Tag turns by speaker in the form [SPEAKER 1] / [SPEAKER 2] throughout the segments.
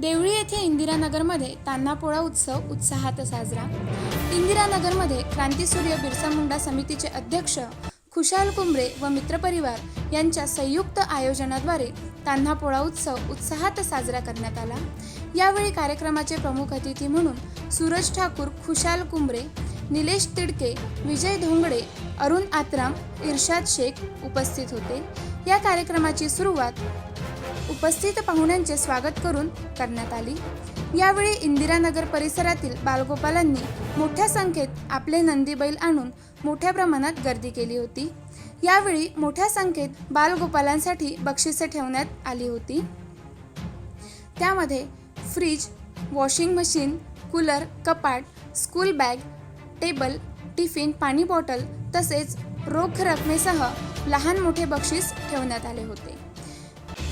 [SPEAKER 1] देवळी येथे इंदिरानगरमध्ये तान्हापोळा उत्सव उत्साहात साजरा. इंदिरानगरमध्ये क्रांतीसूर्य बिरसा मुंडा समितीचे अध्यक्ष खुशाल कुंबरे व मित्रपरिवार यांच्या संयुक्त आयोजनाद्वारे तान्हापोळा उत्सव उत्साहात साजरा करण्यात आला. यावेळी कार्यक्रमाचे प्रमुख अतिथी म्हणून सूरज ठाकूर खुशाल कुंबरे निलेश तिडके विजय धोंगडे अरुण आत्राम इर्शाद शेख उपस्थित होते. या कार्यक्रमाची सुरुवात उपस्थित पाहुण्यांचे स्वागत करून करण्यात आली. यावेळी इंदिरानगर परिसरातील बालगोपालांनी मोठ्या संख्येत आपले नंदी बैल आणून मोठ्या प्रमाणात गर्दी केली होती. यावेळी मोठ्या संख्येत बालगोपालांसाठी बक्षिसे ठेवण्यात आली होती. त्यामध्ये फ्रीज वॉशिंग मशीन कूलर कपाट स्कूल बॅग टेबल टिफिन पाणी बॉटल तसेच रोख रकमेसह लहान मोठे बक्षीस ठेवण्यात आले होते.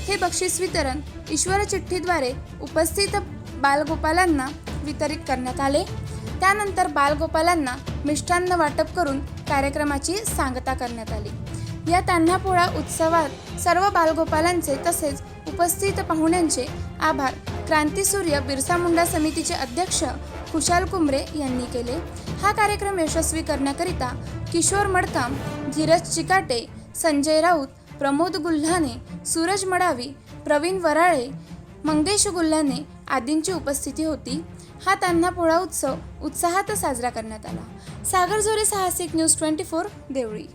[SPEAKER 1] हे बक्षीस वितरण ईश्वर चिठ्ठीद्वारे उपस्थित बालगोपालांना वितरित करण्यात आले. त्यानंतर बालगोपालांना मिष्टान्न वाटप करून कार्यक्रमाची सांगता करण्यात आली. या तान्हापोळा उत्सवात सर्व बालगोपालांचे तसेच उपस्थित पाहुण्यांचे आभार क्रांतीसूर्य बिरसा मुंडा समितीचे अध्यक्ष खुशाल कुंबरे यांनी केले. हा कार्यक्रम यशस्वी करण्याकरिता किशोर मडकाम धीरज चिकाटे संजय राऊत प्रमोद गुल्हाने सूरज मडावी प्रवीण वराळे मंगेश गुल्हाने आदींची उपस्थिती होती. हा त्यांना पोळा उत्सव उत्साहात साजरा करण्यात आला. सागर जोरे साहसिक न्यूज ट्वेंटी फोर देवळी.